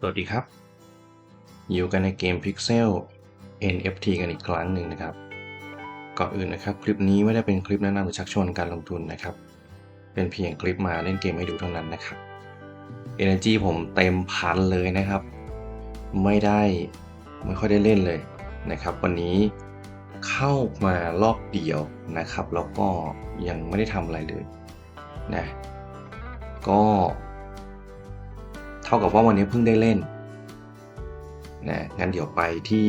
สวัสดีครับ อยู่กันในเกม Pixel NFT กันอีกครั้งหนึ่งนะครับ ก่อนอื่นนะครับ คลิปนี้ไม่ได้เป็นคลิปแนะนำหรือชักชวนการลงทุนนะครับ เป็นเพียงคลิปมาเล่นเกมให้ดูเท่านั้นนะครับ Energy ผมเต็มพันเลยนะครับ ไม่ได้ไม่ค่อยได้เล่นเลยนะครับ วันนี้เข้ามารอบเดียวนะครับ แล้วก็ยังไม่ได้ทำอะไรเลยนะก็ เท่ากับว่าวันนี้เพิ่งได้เล่นนะงั้นเดี๋ยวไปที่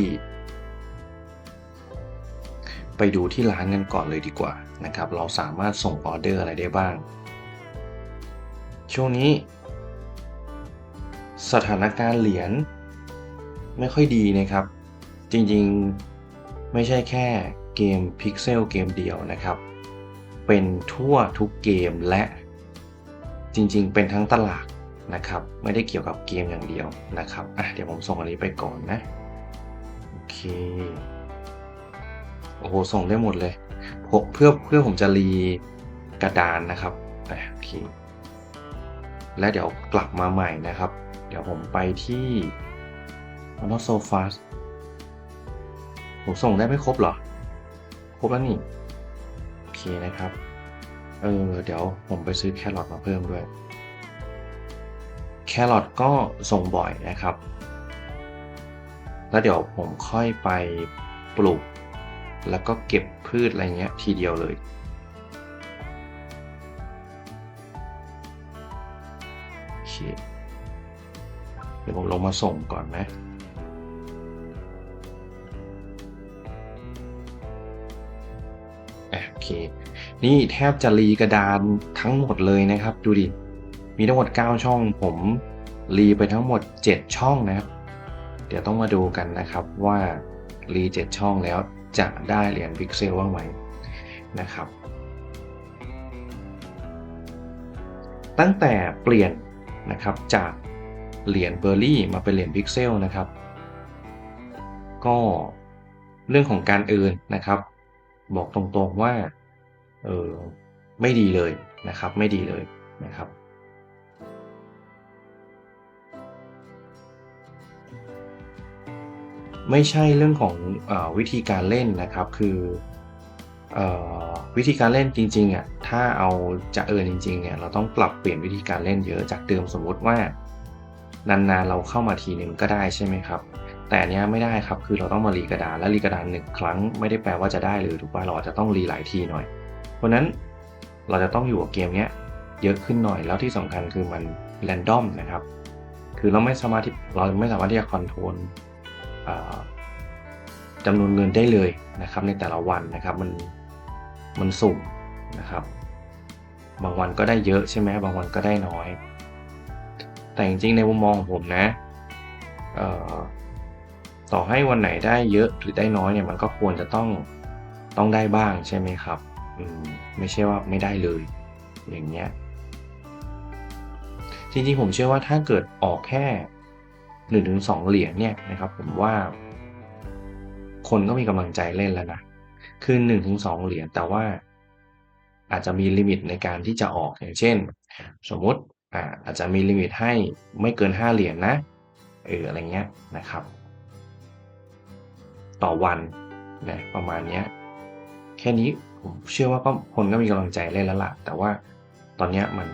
ไปดูที่ร้านกันก่อนเลยดีกว่านะครับ เราสามารถส่งออเดอร์อะไรได้บ้าง ช่วงนี้ สถานการณ์เหรียญไม่ค่อยดีนะครับ จริงๆไม่ใช่แค่เกม Pixel เกมเดียวนะครับ เป็นทั่วทุกเกมและจริงๆ เป็นทั้งตลาด นะครับไม่ได้เกี่ยวกับเกมอย่างเดียวนะครับอะเดี๋ยวผมส่งอันนี้ไปก่อนนะโอเคโอ้โหส่งได้หมดเลยเพื่อเพื่อผมจะรีกระดานนะครับโอเคและเดี๋ยวกลับมาใหม่นะครับ เดี๋ยวผมไปที่ m o n o s o f a s ผมส่งได้ไม่ครบเหรอ ครบแล้วนี่ โอเคนะครับ เออ เดี๋ยวผมไปซื้อแครอทมาเพิ่มด้วย แครอทก็ส่งบ่อยนะครับ แล้วเดี๋ยวผมค่อยไปปลูก แล้วก็เก็บพืชอะไรเงี้ยทีเดียวเลยโอเคเดี๋ยวผมลงมาส่งก่อนนะอะโอเค นี่แทบจะรีกระดานทั้งหมดเลยนะครับ ดูดิ มีทั้งหมด 9 ช่อง ผมรีไปทั้งหมด 7 ช่องนะครับ เดี๋ยวต้องมาดูกันนะครับว่ารี7ช่องแล้วจะได้เหรียญพิกเซลบ้างไหมนะครับ ตั้งแต่เปลี่ยนนะครับจากเหรียญเบอร์รี่มาเป็นเหรียญพิกเซลนะครับ ก็เรื่องของการเอินนะครับ บอกตรงๆว่าเออไม่ดีเลยนะครับ ไม่ดีเลยนะครับ ไม่ใช่เรื่องของอวิธีการเล่นนะครับ คืออวิธีการเล่นจริงๆอะถ้าเอาจะเอินจริงๆเนี่ยเราต้องปรับเปลี่ยนวิธีการเล่นเยอะจากเดิมสมมติว่านานๆเราเข้ามาทีหนึ่งก็ได้ใช่ไหมครับ แต่เนี้ยไม่ได้ครับคือเราต้องมารีกระดานและรีกระดานหนึ่งครั้งไม่ได้แปลว่าจะได้เลยถูกป่ะเราอาจจะต้องรีหลายทีหน่อย เพราะนั้นเราจะต้องอยู่กับเกมเนี้ยเยอะขึ้นหน่อยแล้วที่สำคัญคือมันแรนดอมนะครับ คือเราไม่สามารถที่เราไม่สามารถที่จะคอนโทรล จำนวนเงินได้เลยนะครับ ในแต่ละวันนะครับ มันมันสุ่มนะครับ บางวันก็ได้เยอะใช่ไหมบางวันก็ได้น้อย แต่จริงๆในมุมมองของผมนะต่อให้วันไหนได้เยอะหรือได้น้อยเนี่ยมันก็ควรจะต้องต้องได้บ้างใช่ไหมครับอืมไม่ใช่ว่าไม่ได้เลย อย่างเงี้ยจริงๆผมเชื่อว่าถ้าเกิดออกแค่ หนึ่งถึงสองเหรียญเนี่ยนะครับผมว่า คนก็มีกำลังใจเล่นแล้วนะคือหนึ่งถึงสองเหรียญแต่ว่า อาจจะมีลิมิตในการที่จะออกอย่างเช่น สมมติอ่าอาจจะมีลิมิตให้ไม่เกินห้าเหรียญนะเอออะไรเงี้ยนะครับ ต่อวันนะประมาณเนี้ยแค่นี้ผมเชื่อว่าก็คนก็มีกำลังใจเล่นแล้วล่ะ แต่ว่าตอนเนี้ยมัน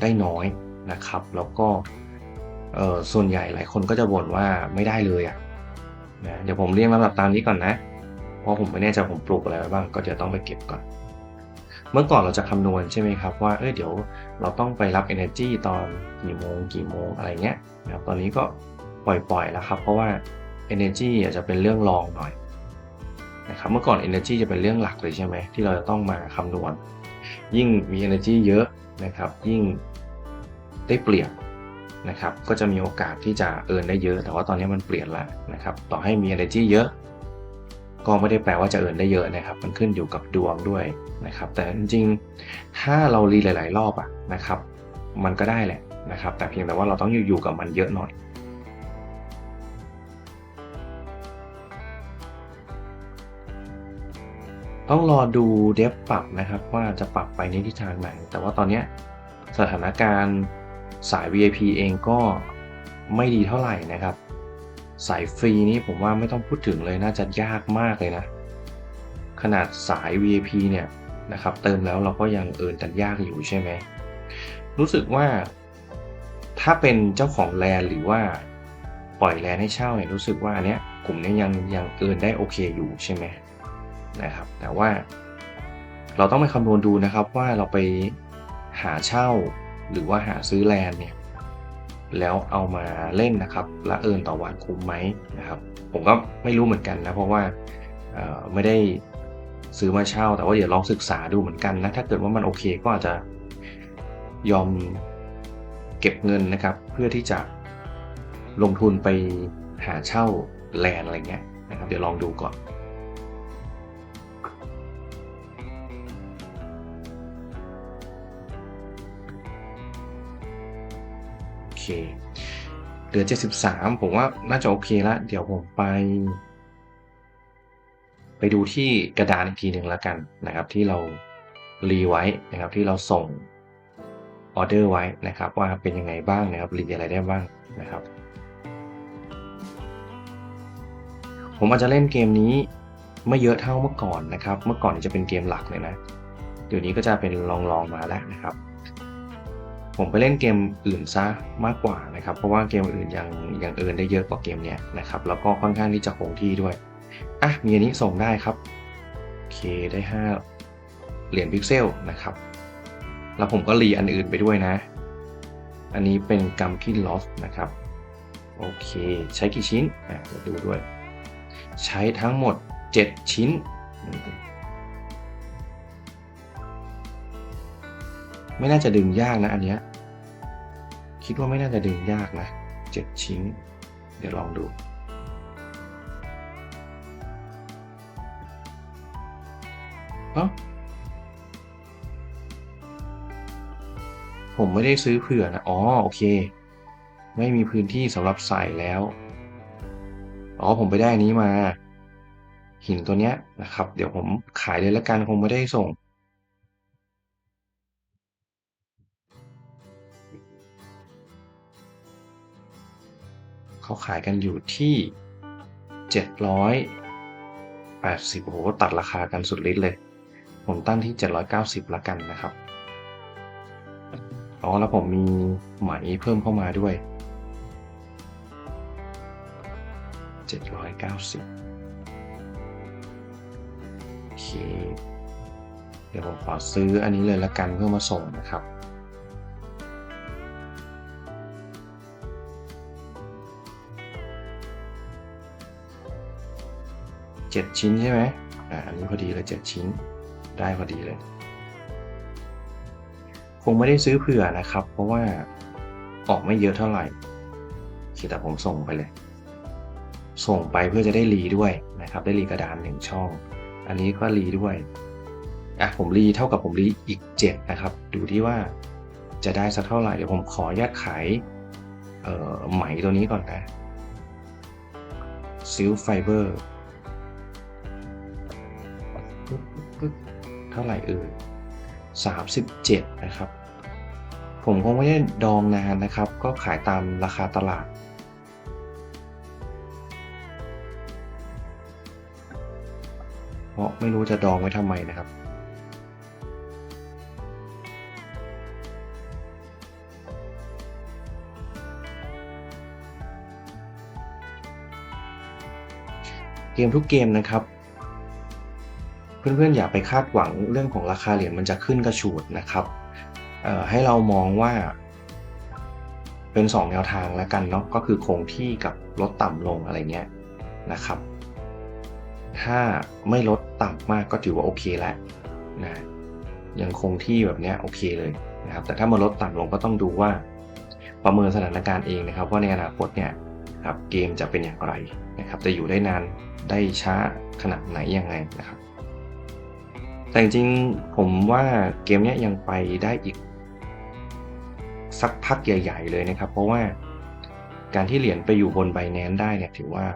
ได้น้อยนะครับ แล้วก็ เออส่วนใหญ่หลายคนก็จะบ่นว่าไม่ได้เลยอะ่ะนะเดี๋ยวผมเรียงลำดับตามนี้ก่อนนะ เพราะผมไม่แน่ใจผมปลูกอะไรไบ้างก็จะต้องไปเก็บก่อน เมื่อก่อนเราจะคำนวณใช่ไหมครับว่าเออเดี๋ยวเราต้องไปรับ energy ตอนกี่โมงกี่โมงอะไรเงี้ยนะครับตอนนี้ก็ปล่อยๆแล้วครับ เพราะว่า energy อาจจะเป็นเรื่องรองหน่อยนะครับเมื่อก่อน energy จะเป็นเรื่องหลักเลยใช่ไหมที่เราจะต้องมาคำนวณ ยิ่งมี energy เยอะนะครับ ยิ่งได้เปรียบ นะครับก็จะมีโอกาสที่จะเอินได้เยอะ แต่ว่าตอนนี้มันเปลี่ยนล้วนะครับต่อให้มี energy เยอะ ก็ไม่ได้แปลว่าจะเอินได้เยอะนะครับ มันขึ้นอยู่กับดวงด้วยนะครับ แต่จริงๆ ถ้าเรารีหลาย ๆ รอบอะนะครับ มันก็ได้แหละนะครับ แต่เพียงแต่ว่าเราต้องอยู่กับมันเยอะหน่อยต้องรอดูเดฟปรับนะครับว่าจะปรับไปในทิศทางไหน แต่ว่าตอนนี้สถานการณ์ สาย VIP เองก็ไม่ดีเท่าไหร่นะครับ สายฟรีนี่ผมว่าไม่ต้องพูดถึงเลยน่าจะยากมากเลยนะ ขนาดสาย VIP เนี่ยนะครับเติมแล้วเราก็ยังเอินกันยากอยู่ใช่ไหม รู้สึกว่าถ้าเป็นเจ้าของแลนหรือว่าปล่อยแลนให้เช่าเนี่ยรู้สึกว่าอันเนี้ยกลุ่มนี้ยังยังเอินได้โอเคอยู่ใช่ไหมนะครับ แต่ว่าเราต้องไปคำนวณดูนะครับว่าเราไปหาเช่า หรือว่าหาซื้อแลนด์เนี่ยแล้วเอามาเล่นนะครับละเอินต่อวันคุ้มไหมนะครับ ผมก็ไม่รู้เหมือนกันนะ เพราะว่าไม่ได้ซื้อมาเช่า แต่ว่าเดี๋ยวลองศึกษาดูเหมือนกันนะถ้าเกิดว่ามันโอเคก็อาจจะยอมเก็บเงินนะครับ เพื่อที่จะลงทุนไปหาเช่าแลนอะไรเงี้ยนะครับ เดี๋ยวลองดูก่อน เคเหลือ 73 ผมว่าน่าจะโอเคแล้ว เดี๋ยวผมไป ไปดูที่กระดานอีกทีหนึ่งแล้วกันนะครับ ที่เรารีไว้นะครับที่เราส่งออเดอร์ไว้นะครับ ว่าเป็นยังไงบ้างนะครับรีอะไรได้บ้างนะครับ ผมอาจจะเล่นเกมนี้ไม่เยอะเท่าเมื่อก่อนนะครับ เมื่อก่อนจะเป็นเกมหลักเลยนะ เดี๋ยวนี้ก็จะเป็นลองๆมาแล้วนะครับ ผมไปเล่นเกมอื่นซะมากกว่านะครับ เพราะว่าเกมอื่นยังยังเอินได้เยอะกว่าเกมเนี้ยนะครับ แล้วก็ค่อนข้างที่จะคงที่ด้วย อะ มีอันนี้ส่งได้ครับ โอเค ได้ 5 เหรียญพิกเซลนะครับ แล้วผมก็รีอันอื่นไปด้วยนะ อันนี้เป็นกัมคินลอฟนะครับ โอเค ใช้กี่ชิ้น อะดูด้วย ใช้ทั้งหมด 7 ชิ้นไม่น่าจะดึงยากนะอันเนี้ย คิดว่าไม่น่าจะดึงยากนะ7ชิ้น เดี๋ยวลองดู เอ้าผมไม่ได้ซื้อเผื่อนะ อ๋อ โอเค ไม่มีพื้นที่สำหรับใส่แล้ว อ๋อ ผมไปได้นี้มา หินตัวเนี้ยนะครับ เดี๋ยวผมขายเลยละกันคงไม่ได้ส่ง เขาขายกันอยู่ที่ 780โอ้โหตัดราคากันสุดฤทธิ์เลย ผมตั้งที่ 790ละกันนะครับอ๋อแล้วผมมีไหมเพิ่มเข้ามาด้วย 790โอเคเดี๋ยวผมขอซื้ออันนี้เลยละกันเพื่อมาส่งนะครับ เจ็ดชิ้นใช่ไหมอ่าอันนี้พอดีเลยเจ็ดชิ้น ได้พอดีเลย คงไม่ได้ซื้อเผื่อนะครับ เพราะว่าออกไม่เยอะเท่าไหร่คือแต่ผมส่งไปเลย ส่งไปเพื่อจะได้รีด้วยนะครับ ได้รีกระดานหนึ่งช่อง อันนี้ก็รีด้วยอะผมรีเท่ากับผมรีอีกเจ็ดนะครับ ดูที่ว่าจะได้สักเท่าไหร่ เดี๋ยวผมขอญาตขายเอ่อไหมตัวนี้ก่อนนะซิลไฟเบอร์ เท่าไหร่เอ่ยสามสิบเจ็ดนะครับ ผมคงไม่ได้ดองนานนะครับ ก็ขายตามราคาตลาด เพราะไม่รู้จะดองไว้ทำไมนะครับ เกมทุกเกมนะครับ เพื่อนๆอย่าไปคาดหวังเรื่องของราคาเหรียญมันจะขึ้นกระฉูดนะครับให้เรามองว่า เป็น 2 แนวทางแล้วกันเนาะก็คือคงที่กับลดต่ำลงอะไรเงี้ยนะครับ ถ้าไม่ลดต่ำมากก็ถือว่าโอเคแล้วนะยังคงที่แบบเนี้ยโอเคเลยนะครับ แต่ถ้ามาลดต่ำลงก็ต้องดูว่าประเมินสถานการณ์เองนะครับ ว่าในอนาคตเนี่ยครับเกมจะเป็นอย่างไรนะครับ จะอยู่ได้นานได้ช้าขนาดไหนยังไงนะครับ แต่จริงๆผมว่าเกมนี้ยังไปได้อีก สักพักใหญ่ ๆ เลยนะครับ เพราะว่าการที่เหรียญไปอยู่บนไบแนนได้เนี่ยถือว่า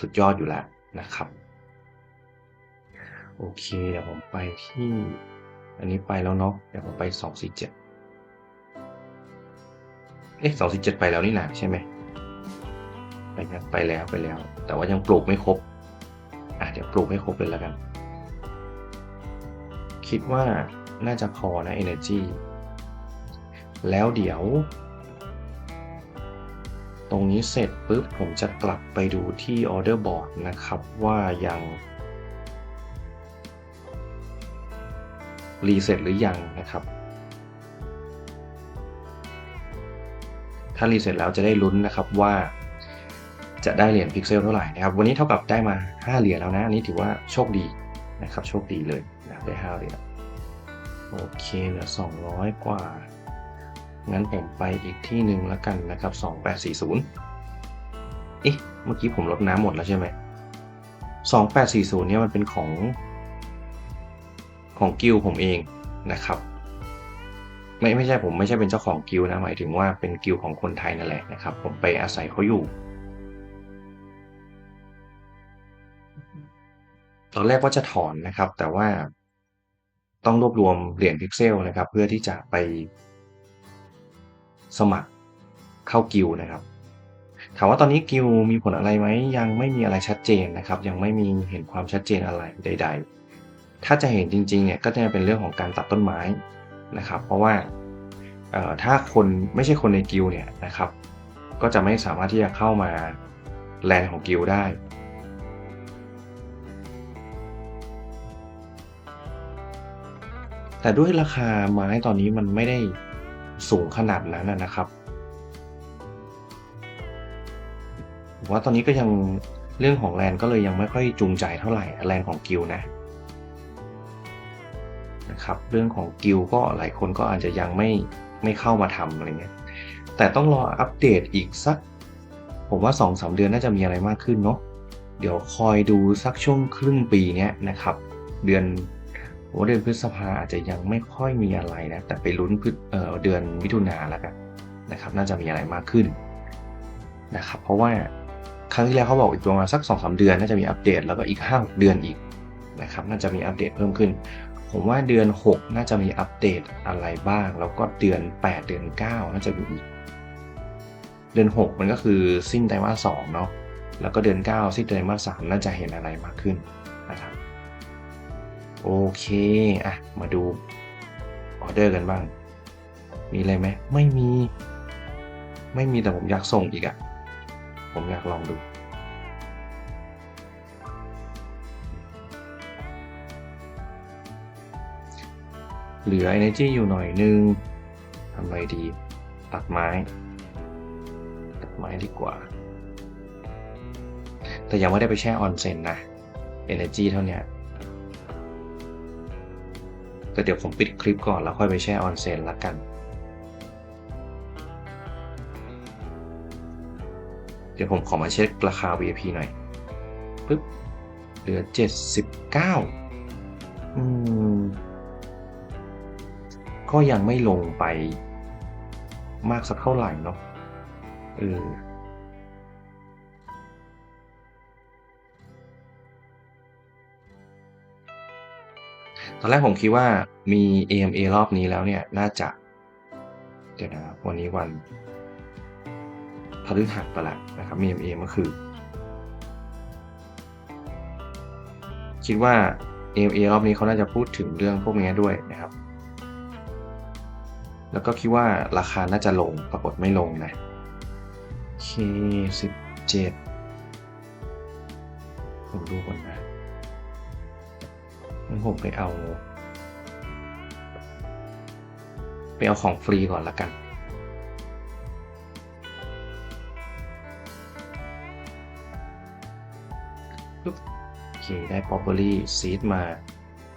สุดยอดอยู่แล้วนะครับ โอเค เดี๋ยวผมไปที่ อันนี้ไปแล้วเนาะเดี๋ยวผมไป 247 เอ๊ะ247 ไปแล้วนี่นาใช่ไหมไปแล้วไปแล้วไปแล้ว แต่ว่ายังปลูกไม่ครบ อะเดี๋ยวปลูกให้ครบเลยแล้วกัน คิดว่าน่าจะพอนะ energy แล้วเดี๋ยว ตรงนี้เสร็จปุ๊บ ผมจะกลับไปดูที่ order board นะครับว่ายังรีเซ็ตหรือยังนะครับ ถ้ารีเซ็ตแล้วจะได้ลุ้นนะครับว่าจะได้เหรียญพิกเซลเท่าไหร่นะครับ วันนี้เท่ากับได้มา 5 เหรียญแล้วนะ อันนี้ถือว่าโชคดีนะครับ โชคดีเลย ได้5เหรียญโอเคเหลือ 200 กว่า งั้นผมไปอีกที่หนึ่งแล้วกันนะครับ 2840 เอ๊ะ เมื่อกี้ผมลดน้ำหมดแล้วใช่ไหม 2840 เนี่ยมันเป็นของ ของกิลผมเองนะครับ ไม่ไม่ใช่ผมไม่ใช่เป็นเจ้าของกิลนะ หมายถึงว่าเป็นกิลของคนไทยนั่นแหละนะครับ ผมไปอาศัยเขาอยู่ตอนแรกว่าจะถอนนะครับ แต่ว่า ต้องรวบรวมเหรียญพิกเซลนะครับ เพื่อที่จะไปสมัครเข้ากิลนะครับถามว่าตอนนี้กิลมีผลอะไรไหมยังไม่มีอะไรชัดเจนนะครับ ยังไม่มีเห็นความชัดเจนอะไรใด ๆ ถ้าจะเห็นจริงๆเนี่ยก็จะเป็นเรื่องของการตัดต้นไม้นะครับ เพราะว่าถ้าคนไม่ใช่คนในกิลเนี่ยนะครับ ก็จะไม่สามารถที่จะเข้ามาแลนด์ของกิลได้ แต่ด้วยราคาไม้ตอนนี้มันไม่ได้สูงขนาดนั้นนะครับผมว่าตอนนี้ก็ยังเรื่องของแลนก็เลยยังไม่ค่อยจูงใจเท่าไหร่แลนของกิลนะนะครับ เรื่องของกิลก็หลายคนก็อาจจะยังไม่ไม่เข้ามาทำอะไรเงี้ยแต่ต้องรออัปเดตอีกสัก ผมว่า2อสเดือนน่าจะมีอะไรมากขึ้นเนาะเดี๋ยวคอยดูสักช่วงครึ่งปีเนี้ยนะครับ เดือน เดือนพฤษภาอาจจะยังไม่ค่อยมีอะไรนะ แต่ไปลุ้นเเดือนมิถุนาแล้วกันนะครับ น่าจะมีอะไรมากขึ้นนะครับ เพราะว่าครั้งที่แล้วเขาบอกอีกประมาณสัก2อสเดือนน่าจะมีอัปเดต แล้วก็อีก5เดือนอีกนะครับ น่าจะมีอัปเดตเพิ่มขึ้น ผมว่าเดือน 6 น่าจะมีอัปเดตอะไรบ้าง แล้วก็เดือน 8 เดือน 9 น่าจะมีอีกเดือน 6 มันก็คือสิ้นไตรมาสสเนาะ แล้วก็เดือน 9 สิ้นไตรมาส3น่าจะเห็นอะไรมากขึ้นนะครับ โอเค อะ มาดูออเดอร์กันบ้าง มีอะไรไหม ไม่มี ไม่มีแต่ผมอยากส่งอีกอะ่ะ ผมอยากลองดู เหลือ energy อยู่หน่อยนึงทำไรดี ตัดไม้ ตัดไม้ดีกว่า แต่ยังไม่ได้ไปแช่ออนเซ็นนะ energy เท่านี้ แต่เดี๋ยวผมปิดคลิปก่อนแล้วค่อยไปแช่ออนเซนละกัน เดี๋ยวผมขอมาเช็คราคา VIP หน่อยปึ๊บเหลือ 79 อืม ก็ยังไม่ลงไปมากสักเท่าไหร่เนาะเออ ตอนแรกผมคิดว่ามี AMA รอบนี้แล้วเนี่ย น่าจะ เดี๋ยวนะวันนี้วันพฤหัสไปแล้วนะครับ มี AMA เมื่อคืนคิดว่า AMA รอบนี้เขาน่าจะพูดถึงเรื่องพวกนี้ด้วยนะครับ แล้วก็คิดว่าราคาน่าจะลง ปรากฏไม่ลงนะเคสิบเจ็ดผมดูก่อนนะ งั้นผมไปเอา ไปเอาของฟรีก่อนละกันโอเคได้ p อ p เ r อรี่ซีดมา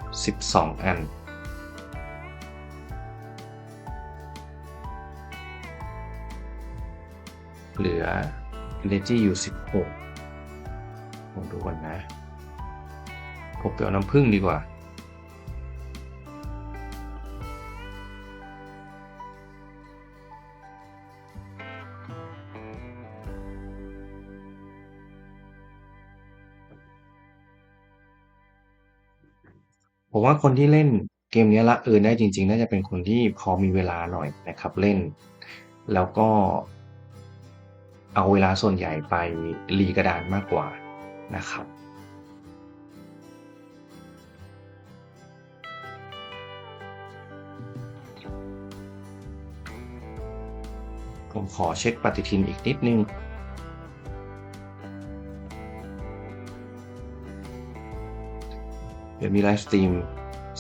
12 อันเหลือ Energy อยู่ 16ผมดูก่อนนะ ผมไปเอาน้ำผึ้งดีกว่า ผมว่าคนที่เล่นเกมนี้ละเออได้จริง ๆ น่าจะเป็นคนที่พอมีเวลาหน่อยนะครับเล่น แล้วก็เอาเวลาส่วนใหญ่ไปรีกระดานมากกว่านะครับ ผมขอเช็คปฏิทินอีกนิดนึง เดี๋ยวมีไลฟ์สตรีม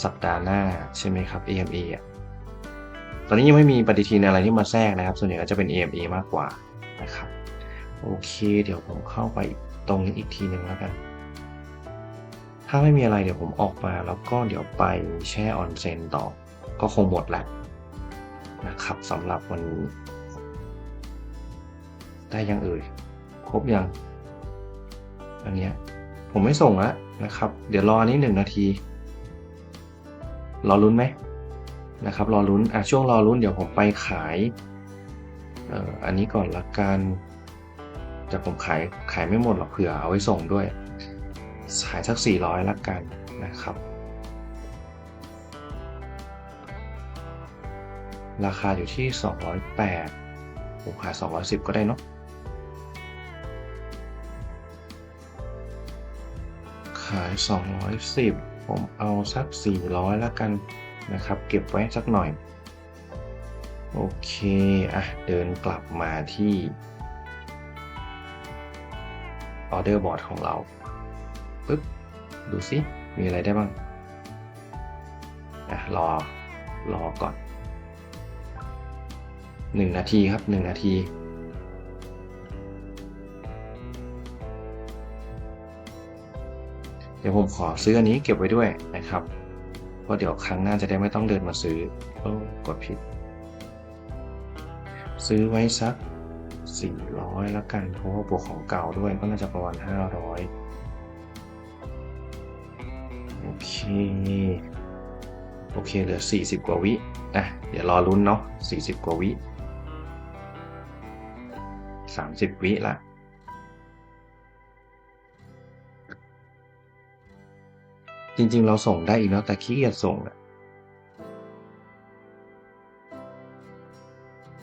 สัปดาห์หน้าใช่ไหมครับ AMA อะ ตอนนี้ยังไม่มีปฏิทินอะไรที่มาแทรกนะครับ ส่วนใหญ่ก็จะเป็น AMA มากกว่านะครับ โอเค เดี๋ยวผมเข้าไปตรงนี้อีกทีหนึ่งแล้วกัน ถ้าไม่มีอะไรเดี๋ยวผมออกมาแล้วก็เดี๋ยวไปแช่ออนเซนต่อ ก็คงหมดแหล้วนะครับสำหรับวันนี้ ได้ยังเอ่ย ครบยัง อันเนี้ยผมไม่ส่งแล้วนะครับ เดี๋ยวรออันนี้หนึ่งนาที รอลุ้นไหมนะครับ รอลุ้น อะ ช่วงรอลุ้นเดี๋ยวผมไปขายเอ่ออันนี้ก่อนละกันแต่ผมขายขายไม่หมดหรอกเผื่อเอาไว้ส่งด้วย ขายสักสี่ร้อยละกันนะครับ ราคาอยู่ที่สองร้อยแปดผมขายสองร้อยสิบก็ได้เนาะ ขาย 210 ผมเอาสัก 400 แล้วกันนะครับ เก็บไว้สักหน่อย โอเค อะ เดินกลับมาที่ออเดอร์บอร์ดของเราปึ๊บ ดูซิมีอะไรได้บ้างอะรอ รอก่อน 1 นาทีครับ 1 นาที เดี๋ยวผมขอซื้ออันนี้เก็บไว้ด้วยนะครับ เพราะเดี๋ยวครั้งหน้าจะได้ไม่ต้องเดินมาซื้อโอ้กดผิด ซื้อไว้สัก 400 แล้วกันเพราะว่าบวกของเก่าด้วยก็น่าจะประมาณ 500 โอเค โอเคเหลือ 40 กว่าวิอะเดี๋ยวรอลุ้นเนาะ40 กว่าวิ 30 วิละ จริง ๆ เราส่งได้อีกเนาะแต่ขี้เกียจส่งอะ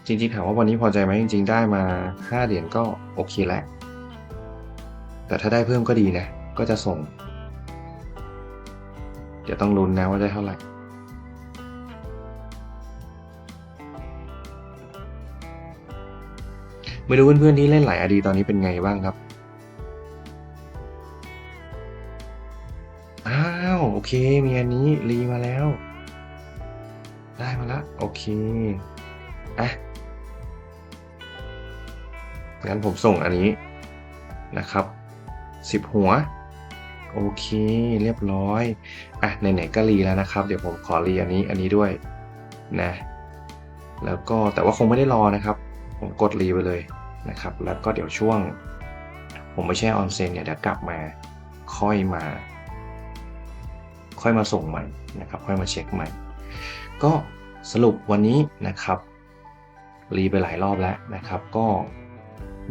จริง ๆ ถามว่าวันนี้พอใจไหมจริง ๆ ได้มา5เหรียญก็โอเคแล้ว แต่ถ้าได้เพิ่มก็ดีนะ ก็จะส่ง เดี๋ยวต้องลุ้นนะว่าได้เท่าไหร่ไม่รู้เพื่อนๆที่เล่นหลายอดีตอนนี้เป็นไงบ้างครับ เค มีอันนี้รีมาแล้ว ได้มาล้วโอเค อะ งั้นผมส่งอันนี้นะครับสิบหัว โอเค เรียบร้อย อะ ไหนๆก็รีแล้วนะครับ เดี๋ยวผมขอรีอันนี้อันนี้ด้วยนะ แล้วก็แต่ว่าคงไม่ได้รอนะครับ ผมกดรีไปเลยนะครับ แล้วก็เดี๋ยวช่วง ผมไม่แช่ออนเซนเนี่ยเดี๋ยวกลับมาค่อยมา ค่อยมาส่งใหม่นะครับค่อยมาเช็คใหม่ ก็สรุปวันนี้นะครับรีไปหลายรอบแล้วนะครับ ก็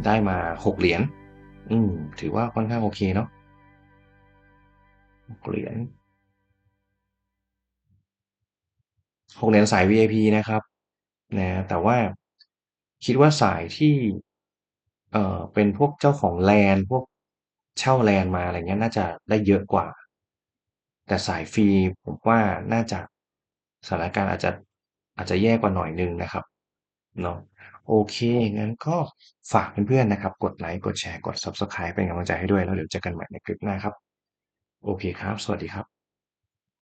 ได้มาหกเหรียญอืมถือว่าค่อนข้างโอเคเนาะหกเหรียญหกเหรียญสาย VIP นะครับนะแต่ว่าคิดว่าสายที่เอ่อเป็นพวกเจ้าของแลนพวกเช่าแลนมาอะไรเงี้ยน่าจะได้เยอะกว่า แต่สายฟรีผมว่าน่าจะสถานการณ์อาจจะอาจจะแย่กว่าหน่อยนึงนะครับเนาะโอเค งั้นก็ฝากเพื่อนๆนะครับ กดไลค์กดแชร์กด Subscribe เป็นกำลังใจให้ด้วย แล้วเดี๋ยวเจอกันใหม่ในคลิปหน้าครับ โอเคครับ สวัสดีครับ